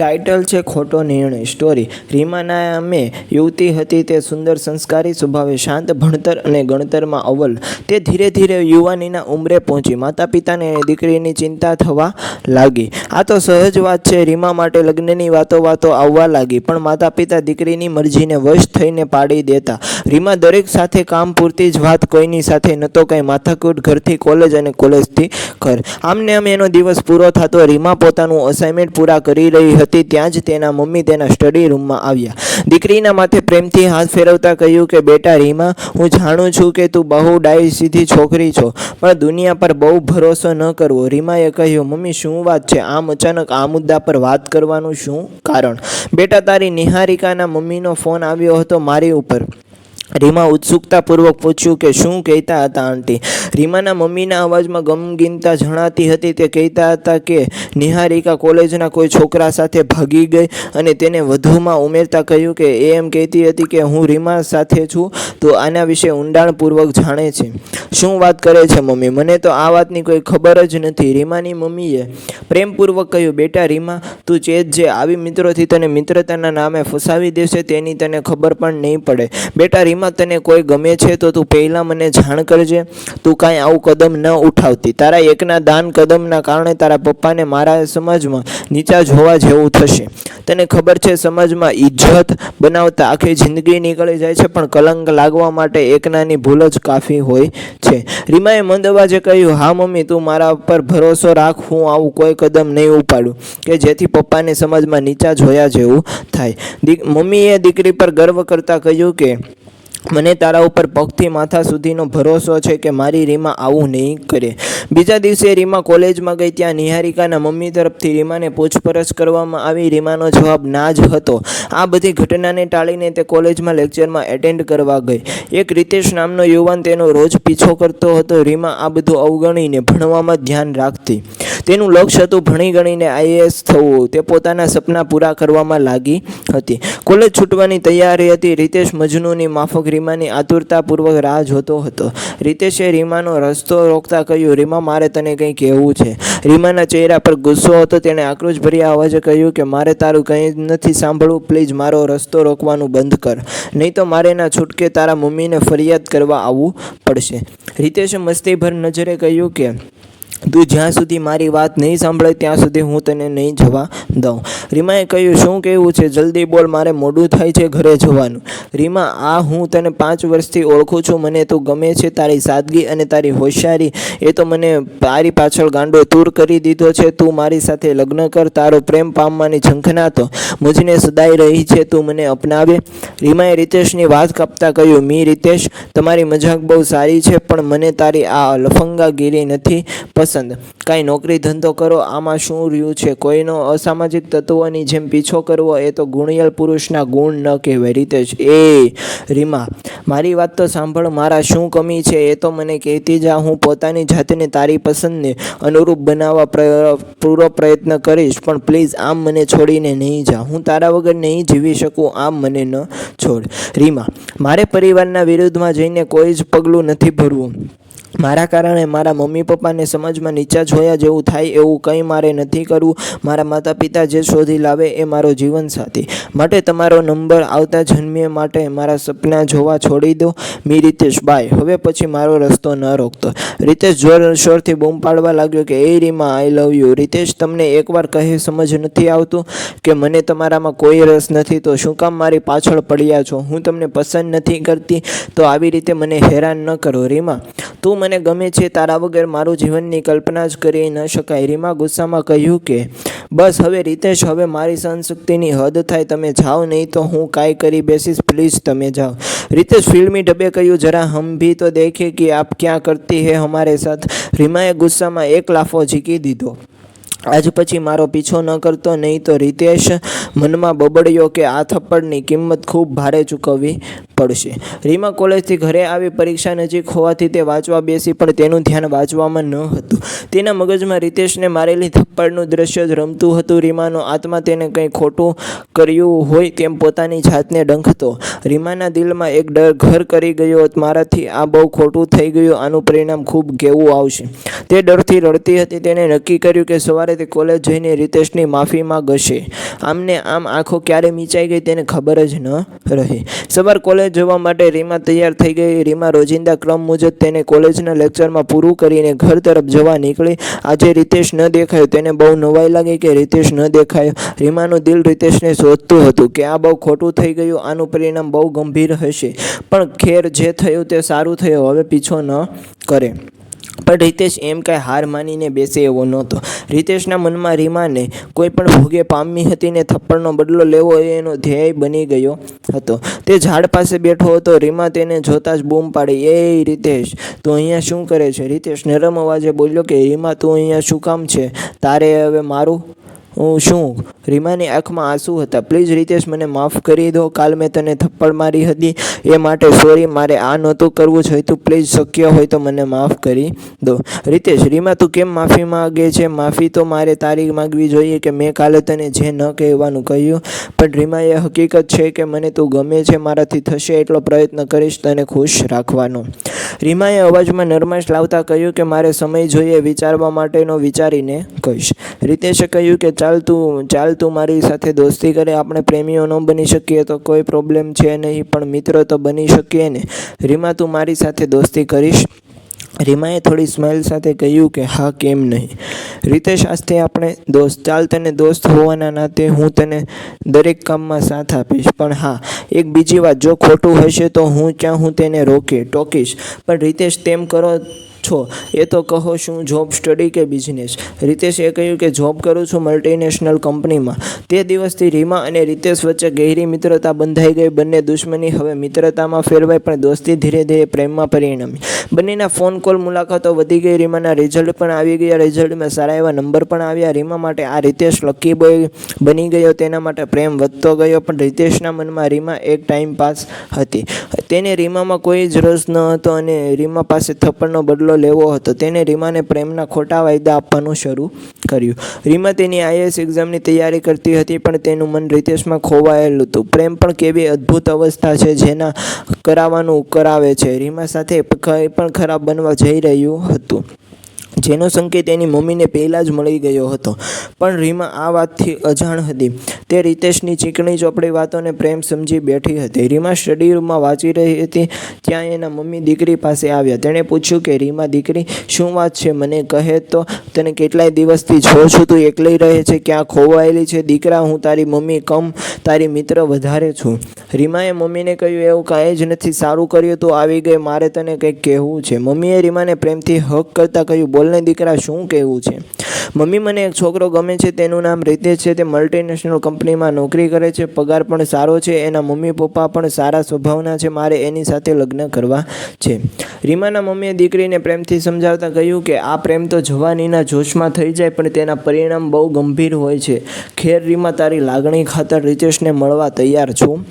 Title છે ખોટો નિર્ણય. સ્ટોરી રીમા નામે યુવતી હતી તે સુંદર સંસ્કારી સ્વભાવે શાંત, ભણતર અને ગણતરમાં અવ્વલ. તે ધીરે ધીરે યુવાનીના ઉંમરે પહોંચી. માતા પિતાને દીકરીની ચિંતા થવા લાગી. આ તો સહજ વાત છે, રીમા માટે લગ્નની વાતો વાતો આવવા લાગી, પણ માતા પિતા દીકરીની મરજીને વશ થઈને પાડી દેતા. રીમા દરેક સાથે કામ પૂરતી જ વાત કોઈની સાથે નહોતો કંઈ. માથાકૂટ ઘરથી કોલેજ અને કોલેજથી ઘર. આમને આમ એનો દિવસ પૂરો થતો રીમા પોતાનું અસાઇનમેન્ટ પૂરા કરી રહી હતી. ત્યાં જ તેના મમ્મી તેના સ્ટડી રૂમમાં આવ્યા. દીકરીના માથે પ્રેમથી હાથ ફેરવતા કહ્યું કે, બેટા રીમા, હું જાણું છું કે તું બહુ ડાઈ સીધી છોકરી છો, પણ દુનિયા પર બહુ ભરોસો ન કરવો. રીમાએ કહ્યું, મમ્મી, શું વાત છે? આમ અચાનક આ મુદ્દા પર વાત કરવાનું શું કારણ? બેટા, તારી નિહારિકાના મમ્મીનો ફોન આવ્યો હતો મારી ઉપર. રીમા ઉત્સુકતાપૂર્વક પૂછ્યું કે શું કહેતા હતા, આંટી? રીમાના મમ્મીના અવાજમાં ગમગીનતા જણાતી હતી. તે કહેતા હતા કે, નિહારિકા કોલેજના કોઈ છોકરા સાથે ભાગી ગઈ અને તેને વધુમાં ઉમેરતા કહ્યું કે, એ એમ કહેતી હતી કે, હું રીમા સાથે છું, તો આના વિશે ઊંડાણપૂર્વક જાણે છે. શું વાત કરે છે મમ્મી? મને તો આ વાતની કોઈ ખબર જ નથી. રીમાની મમ્મીએ પ્રેમપૂર્વક કહ્યું, બેટા રીમા, તું ચેત જે આવી મિત્રોથી તને મિત્રતાના નામે ફસાવી દેશે તેની તને ખબર પણ નહીં પડે. બેટા રીમા તને કોઈ ગમે છે તો તું પહેલાં મને જાણ કરજે. તું કાંઈ આવું કદમ ન ઉઠાવતી. તારા એકના દાન કદમના કારણે તારા પપ્પાને મારા સમાજમાં નીચા જોવા જેવું થશે. તને ખબર છે સમાજમાં ઇજ્જત બનાવતા આખી જિંદગી નીકળી જાય છે, પણ કલંક લાગવા માટે એકનાની ભૂલ જ કાફી હોય છે. રીમાએ મંદ અવાજે કહ્યું, હા, મમ્મી, તું મારા પર ભરોસો રાખ, હું આવું કોઈ કદમ નહીં ઉપાડું. કે જેથી પપ્પાને સમાજમાં નીચા જોયા જેવું થાય. દીક મમ્મીએ દીકરી પર ગર્વ કરતાં કહ્યું કે મને તારા ઉપર પગથી માથા સુધીનો ભરોસો છે કે મારી રીમા આવું નહીં કરે. બીજા દિવસે રીમા કોલેજમાં ગઈ ત્યાં નિહારિકાના મમ્મી તરફથી રીમાને પૂછપરછ કરવામાં આવી. રીમાનો જવાબ ના જ હતો. આ બધી ઘટનાને ટાળીને તે કોલેજમાં લેક્ચરમાં એટેન્ડ કરવા ગઈ. એક રીતેશ નામનો યુવાન તેનો રોજ પીછો કરતો હતો. રીમા આ બધું અવગણીને ભણવામાં ધ્યાન રાખતી. તેનું લક્ષ્ય હતું ભણી ગણીને આઈએએસ થવું. તે પોતાના સપના પૂરા કરવામાં લાગી હતી. કોલેજ છૂટવાની તૈયારી હતી. રીતેશ મજનૂની માફક રીમાની આતુરતાપૂર્વક રાહ જોતો હતો. રીતેશે રીમાનો રસ્તો રોકતા કહ્યું, રીમા, મારે તને કંઈ કહેવું છે. રીમાના ચહેરા પર ગુસ્સો હતો. તેણે આક્રોશભર્યા અવાજે કહ્યું કે, મારે તારું કંઈ નથી સાંભળવું. પ્લીઝ મારો રસ્તો રોકવાનું બંધ કર. નહીં તો મારે ના છૂટકે તારા મમ્મીને ફરિયાદ કરવા આવવું પડશે. રીતેશે મસ્તીભર નજરે કહ્યું કે તું જ્યાં સુધી મારી વાત નહીં સાંભળે, ત્યાં સુધી હું તને નહીં જવા દઉં. રીમાએ કહ્યું, શું કહેવું છે? જલ્દી બોલ, મારે મોડું થાય છે ઘરે જવાનું. રીમા, આ હું તને પાંચ વર્ષથી ઓળખું છું. મને તું ગમે છે તારી સાદગી અને તારી હોશિયારી. એ તો મને તારી પાછળ ગાંડો તૂર કરી દીધો છે. તું મારી સાથે લગ્ન કર. તારો પ્રેમ પામવાની ઝંખના તો મુજને સદાઈ રહી છે. તું મને અપનાવે. રીમાએ રીતેશની વાત કાપતા કહ્યું, મી રીતેશ, તમારી મજાક બહુ સારી છે, પણ મને તારી આ લફંગાગીરી નથી પસંદ કાંઈ નોકરી ધંધો કરો, આમાં શું રહ્યું છે? કોઈનો અસામાજિક તત્વોની જેમ પીછો કરવો, એ તો ગુણિયલ પુરુષના ગુણ ન કહેવાય. રીતેશ એ, રીમા, મારી વાત તો સાંભળ, મારા શું કમી છે એ તો મને કહેતી જા, હું પોતાની જાતને તારી પસંદને અનુરૂપ બનાવવા પૂરો પ્રયત્ન કરીશ, પણ પ્લીઝ આમ મને છોડીને નહીં જા. હું તારા વગર નહીં જીવી શકું, આમ મને ન છોડ. રીમા, મારે પરિવારના વિરુદ્ધમાં જઈને કોઈ જ પગલું નથી ભરવું. મારા કારણે મારા મમ્મી પપ્પાને સમાજમાં નીચા જોયા જેવું થાય એવું કંઈ મારે નથી કરવું. મારા માતા પિતા જે શોધી લાવે એ મારો જીવનસાથી. માટે તમારો નંબર આવતા જન્મે માટે મારા સપના જોવા છોડી દો. મી રીતેશ, બાય. હવે પછી મારો રસ્તો ન રોકતો. રીતેશ જોર શોરથી બૂમ પાડવા લાગ્યો કે, એ રીમાં આઈ લવ યુ રીતેશ તમને એકવાર કહે સમજ નથી આવતું કે, મને તમારામાં કોઈ રસ નથી, તો શું કામ મારી પાછળ પડ્યા છો? હું તમને પસંદ નથી કરતી, તો આવી રીતે મને હેરાન ન કરો, રીમા. તું મને ગમે છે તારા વગર મારું જીવનની કલ્પના જ કરી ન શકાય. રીમા ગુસ્સામાં કહ્યું કે, બસ હવે રીતેશ, હવે મારી સહનશક્તિની હદ થાય, તમે જાઓ, નહીં તો હું કાંઈ કરી બેસીશ. પ્લીઝ તમે જાઓ. રીતેશ ફિલ્મી ડબે કહ્યું, જરા હમ ભી તો દેખે કે આપ ક્યાં કરતી હે હમારે સાથ. રીમાએ ગુસ્સામાં એક લાફો ઝીકી દીધો. આજ પછી મારો પીછો ન કરતો, નહીં તો રીતેશ મનમાં બબડ્યો કે આ થપ્પડની કિંમત ખૂબ ભારે ચૂકવવી પડશે. રીમા કોલેજથી ઘરે આવી પરીક્ષા નજીક હોવાથી તે વાંચવા બેસી, પણ તેનું ધ્યાન વાંચવામાં ન હતું. તેના મગજમાં રીતેશને મારેલી થપ્પડનું દ્રશ્ય જ રમતું હતું. રીમાનો આત્મા તેને કંઈ ખોટું કર્યું હોય તેમ પોતાની જાતને ડંખતો. રીમાના દિલમાં એક ડર ઘર કરી ગયો, મારાથી આ બહુ ખોટું થઈ ગયું, આનું પરિણામ ખૂબ કેવું આવશે. તે ડરથી રડતી હતી. તેને નક્કી કર્યું કે સવારે તે કોલેજ જઈને રિતેશની માફીમાં માંગશે આમને આમ આંખો ક્યારે મીચાઈ ગઈ તેને ખબર જ ન રહી. સવાર કોલેજ જવા માટે રીમા તૈયાર થઈ ગઈ. રીમા રોજિંદા ક્રમ મુજબ તેને કોલેજના લેક્ચરમાં પૂરું કરીને ઘર તરફ જવા નીકળી. આજે રિતેશ ન દેખાયો. તેને બહુ નવાઈ લાગી કે રિતેશ ન દેખાયો. રીમાનું દિલ રિતેશને શોધતું હતું કે આ બહુ ખોટું થઈ ગયું. આનું પરિણામ બહુ ગંભીર હશે. પણ ખેર જે થયું તે સારું થયું. હવે પીછો ન કરે. પણ રીતેશ એમ કાંઈ હાર માનીને બેસે એવો નહોતો. રીતેશના મનમાં રીમાને કોઈ પણ ભોગે પામી હતી ને થપ્પડનો બદલો લેવો એ એનો ધ્યેય બની ગયો હતો. તે ઝાડ પાસે બેઠો હતો. રીમા તેને જોતાં જ બૂમ પાડી એ રીતેશ, તું અહીંયા શું કરે છે? રીતેશ નરમ અવાજે બોલ્યો કે, રીમા, તું અહીંયા શું કામ છે? તારે હવે મારું હું શું રીમાની આંખમાં આંસુ હતા. પ્લીઝ રીતેશ મને માફ કરી દો. કાલ મેં તને થપ્પડ મારી હતી. એ માટે સોરી, મારે આ નહોતું કરવું જોઈતું. પ્લીઝ શક્ય હોય તો મને માફ કરી દો. રીતેશ, રીમા, તું કેમ માફી માગે છે? માફી તો મારે તારી માગવી જોઈએ કે મેં કાલે તને જે ન કહેવાનું કહ્યું. પણ રીમા, એ હકીકત છે કે મને તું ગમે છે, મારાથી થશે એટલો પ્રયત્ન કરીશ તને ખુશ રાખવાનો. રીમાએ અવાજમાં નરમાશ લાવતા કહ્યું કે મારે સમય જોઈએ વિચારવા માટેનો વિચારીને કહીશ. રીતેશે કહ્યું કે ચાલ તું ચાલ તું મારી સાથે દોસ્તી કરે, આપણે પ્રેમીઓ ન બની શકીએ તો કોઈ પ્રોબ્લેમ છે નહીં, પણ મિત્રો તો બની શકીએ ને. રીમા, તું મારી સાથે દોસ્તી કરીશ. રીમાએ થોડી સ્માઇલ સાથે કહ્યું કે, હા, કેમ નહીં? રીતેશ, આજથી આપણે દોસ્ત, ચાલ તને દોસ્ત હોવાના નાતે હું તને દરેક કામમાં સાથ આપીશ. પણ હા, એક બીજી વાત, જો ખોટું હશે તો હું ક્યાં હું તેને રોકે, ટોકીશ. પણ રીતેશ, તેમ કરો છો? એ તો કહો શું જોબ સ્ટડી કે બિઝનેસ રીતેશે કહ્યું કે જોબ કરું છું મલ્ટીનેશનલ કંપનીમાં તે દિવસથી રીમા અને રીતેશ વચ્ચે ગહેરી મિત્રતા બંધાઈ ગઈ. બંને દુશ્મની હવે મિત્રતામાં ફેરવાઈ પણ દોસ્તી ધીરે ધીરે પ્રેમમાં પરિણમી. બંનેના ફોન કોલ મુલાકાતો વધી ગઈ. રીમાના રિઝલ્ટ પણ આવી ગયા. રિઝલ્ટમાં સારા એવા નંબર પણ આવ્યા. રીમા માટે આ રીતેશ લકી બોય બની ગયો. તેના માટે પ્રેમ વધતો ગયો, પણ રીતેશના મનમાં રીમા એક ટાઈમ પાસ હતી. તેને રીમામાં કોઈ જ રસ ન હતો અને રીમા પાસે થપ્પડનો બદલો લેવો હતો. તેને રીમાને પ્રેમના ખોટા વાયદા આપવાનું શરૂ કર્યું. રીમા તેની આઈએસ એક્ઝામની તૈયારી કરતી હતી, પણ તેનું મન રીતેશમાં ખોવાયેલું હતું. પ્રેમ પણ કેવી અદ્ભુત અવસ્થા છે જેના કરાવવાનું કરાવે છે. રીમા સાથે કંઈ પણ ખરાબ બનવા જઈ રહ્યું હતું. જેનો સંકેત એની મમ્મીને પહેલાં જ મળી ગયો હતો. પણ રીમા આ વાતથી અજાણ હતી. તે રીતેશની ચીકણી ચોપડી વાતોને પ્રેમ સમજી બેઠી હતી. રીમા સ્ટડી રૂમમાં વાંચી રહી હતી, ત્યાં એના મમ્મી દીકરી પાસે આવ્યા. તેણે પૂછ્યું કે, રીમા દીકરી, શું વાત છે? મને કહે તો તને કેટલાય દિવસથી જો છું તું એકલી રહે છે, ક્યાં ખોવાયેલી છે? દીકરા, હું તારી મમ્મી કમ, તારી મિત્ર વધારે છું. રીમાએ મમ્મીને કહ્યું, એવું કાંઈ જ નથી, સારું કર્યું તું, આવી ગઈ, મારે તને કંઈક કહેવું છે. મમ્મીએ રીમાને પ્રેમથી હક કરતાં કહ્યું, બોલને દીકરા, શું કહેવું છે? મમ્મી મને એક છોકરો ગમે છે, તેનું નામ રીતેશ છે, તે મલ્ટીનેશનલ કંપનીમાં નોકરી કરે છે, પગાર પણ સારો છે, એના મમ્મી પપ્પા પણ સારા સ્વભાવના છે, મારે એની સાથે લગ્ન કરવા છે. રીમાના મમ્મીએ દીકરીને પ્રેમથી સમજાવતા કહ્યું કે, આ પ્રેમ તો જવાનીના જોશમાં થઈ જાય, પણ તેના પરિણામ બહુ ગંભીર હોય છે. ખેર રીમા, તારી લાગણી ખાતર રીતેશને મળવા તૈયાર છું.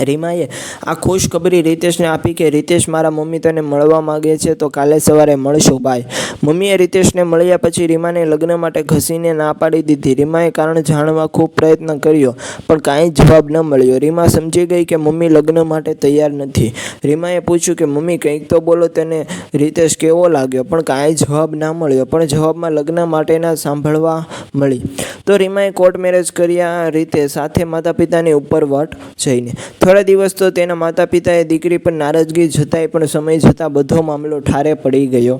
રીમાએ આ ખુશખબરી રીતેશને આપી કે રીતેશ મારા મમ્મી તને મળવા માગે છે તો કાલે સવારે મળશું ભાઈ મમ્મીએ રીતેશને મળ્યા પછી રીમાને લગ્ન માટે ઘસીને ના પાડી દીધી. રીમાએ કારણ જાણવા ખૂબ પ્રયત્ન કર્યો, પણ કાંઈ જવાબ ન મળ્યો. રીમા સમજી ગઈ કે મમ્મી લગ્ન માટે તૈયાર નથી. રીમાએ પૂછ્યું કે, મમ્મી, કંઈક તો બોલો તેને, રીતેશ કેવો લાગ્યો? પણ કાંઈ જવાબ ના મળ્યો, પણ જવાબમાં લગ્ન માટેના સાંભળવા મળી. તો રીમાએ કોર્ટ મેરેજ કર્યા રીતે સાથે માતા પિતાની ઉપર વટ જઈને. થોડા દિવસ તો તેના માતા પિતાએ દીકરી પર નારાજગી જતાંય પણ સમય જતાં બધો મામલો ઠારે પડી ગયો.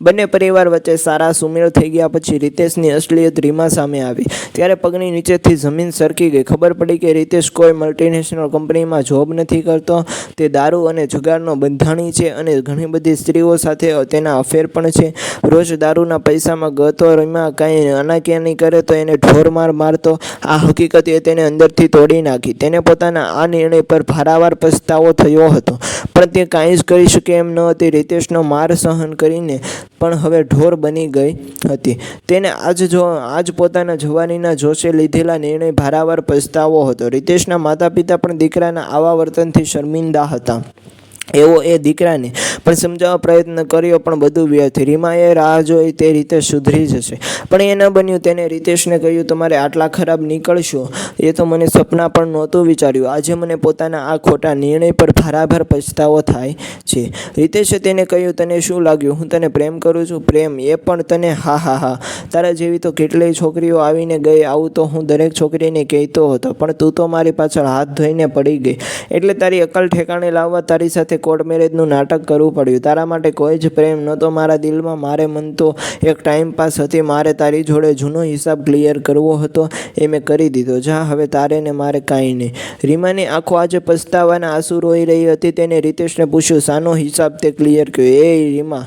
બંને પરિવાર વચ્ચે સારા સુમેળ થઈ ગયા પછી રિતેશની અસલિયત રીમા સામે આવી. ત્યારે પગની નીચેથી જમીન સરકી ગઈ. ખબર પડી કે રિતેશ કોઈ મલ્ટીનેશનલ કંપનીમાં જોબ નથી કરતો. તે દારૂ અને જુગારનો બંધાણી છે અને ઘણી બધી સ્ત્રીઓ સાથે તેના અફેર પણ છે. રોજ દારૂના પૈસામાં ગતો રીમા કાંઈ અનાક્યાની કરે તો એને ઢોર માર મારતો. આ હકીકત એ તેને અંદરથી તોડી નાખી. તેને પોતાના આ નિર્ણય પર ભારાવાર પસ્તાવો થયો હતો. પણ તે કાંઈ જ કરી શકે એમ ન હતી. રીતેશનો માર સહન કરીને પણ હવે ઢોર બની ગઈ હતી. તેને આજ જો, આજ પોતાના જવાનીના જોશે લીધેલા નિર્ણય ભારાવાર પસ્તાવો હતો. રીતેશના માતા પિતા પણ દીકરાના આવા વર્તનથી શર્મિંદા હતા. એવો એ દીકરાને. પણ સમજાવવા પ્રયત્ન કર્યો, પણ બધું વ્યર્થ. રીમાએ રાહ જોઈ તે રીતે સુધરી જશે. પણ એ ન બન્યું. તેને રીતેશને કહ્યું, તમારે આટલા ખરાબ નીકળશો. એ તો મને સપના પણ નહોતું વિચાર્યું. આજે મને પોતાના આ ખોટા નિર્ણય પર ભારાભાર પછતાવો થાય છે. રીતેશે તેને કહ્યું, તને શું લાગ્યું? હું તને પ્રેમ કરું છું? પ્રેમ? એ પણ તને? હા હા હા. તારા જેવી તો કેટલીય છોકરીઓ આવીને ગઈ. આવું તો હું દરેક છોકરીને કહેતો હતો. પણ તું તો મારી પાછળ હાથ ધોઈને પડી ગઈ. એટલે તારી અકલ ઠેકાણે લાવવા તારી સાથે કોર્ટ મેરેજનું નાટક કરવું પડ્યું. તારા માટે કોઈ જ પ્રેમ નહોતો, મારા દિલમાં મારે મન તો એક ટાઈમ પાસ હતી, મારે તારી જોડે જૂનો હિસાબ ક્લિયર કરવો હતો, એ મેં કરી દીધો. જા, હવે તારે ને મારે કાંઈ નહીં. રીમાની આંખો આજે પસ્તાવાના આંસુ રોઈ રહી હતી, તેને રીતેશને પૂછ્યું, શાનો હિસાબ તે ક્લિયર કર્યો એ રીમા,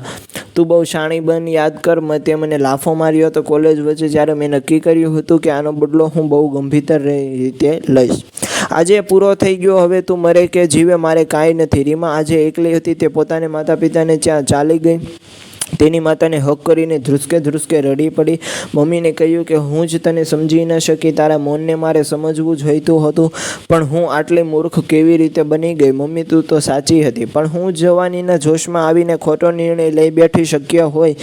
તું બહુ શાણી બન, યાદ કર તે મને લાફો માર્યો હતો કોલેજ વચ્ચે, જ્યારે મેં નક્કી કર્યું હતું કે આનો બદલો હું બહુ ગંભીર રીતે લઈશ. આજે પૂરો થઈ ગયો, હવે તું મરે કે જીવે, મારે કાંઈ નથી. રીમા આજે એકલી હતી, તે પોતાને માતા પિતાને ત્યાં ચાલી ગઈ. તેની માતાને હક કરીને ધ્રુસકે ધ્રુસકે રડી પડી. મમ્મીને કહ્યું કે, હું જ તને સમજી ન શકી, તારા મૌનને મારે સમજવું જોઈતું હતું, પણ હું આટલી મૂર્ખ કેવી રીતે બની ગઈ? મમ્મી, તું તો સાચી હતી, પણ હું જવાનીના જોશમાં આવીને ખોટો નિર્ણય લઈ બેઠી શક્ય હોય,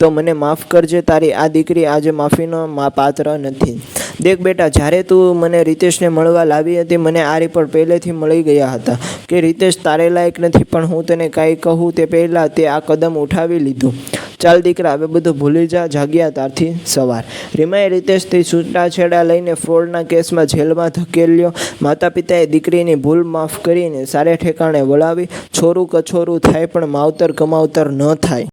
તો મને માફ કરજે, તારી આ દીકરી આજે માફીનો પાત્ર નથી. દેખ બેટા, જ્યારે તું મને રીતેશને મળવા લાવી હતી, મને આ રિપોર્ટ પહેલેથી મળી ગયા હતા કે રીતેશ તારે લાયક નથી, પણ હું તને કાંઈ કહું તે પહેલાં તે આ કદમ ઉઠાવી લીધું. ચાલ દીકરા, હવે બધું ભૂલી જા, જાગ્યા ત્યારથી સવાર. રીમાએ રીતેશથી છૂટાછેડા લઈને ફ્રોડના કેસમાં જેલમાં ધકેલ્યો. માતા પિતાએ દીકરીની ભૂલ માફ કરીને સારે ઠેકાણે વળાવી. છોરું કછોરું થાય પણ માવતર કમાવતર ન થાય.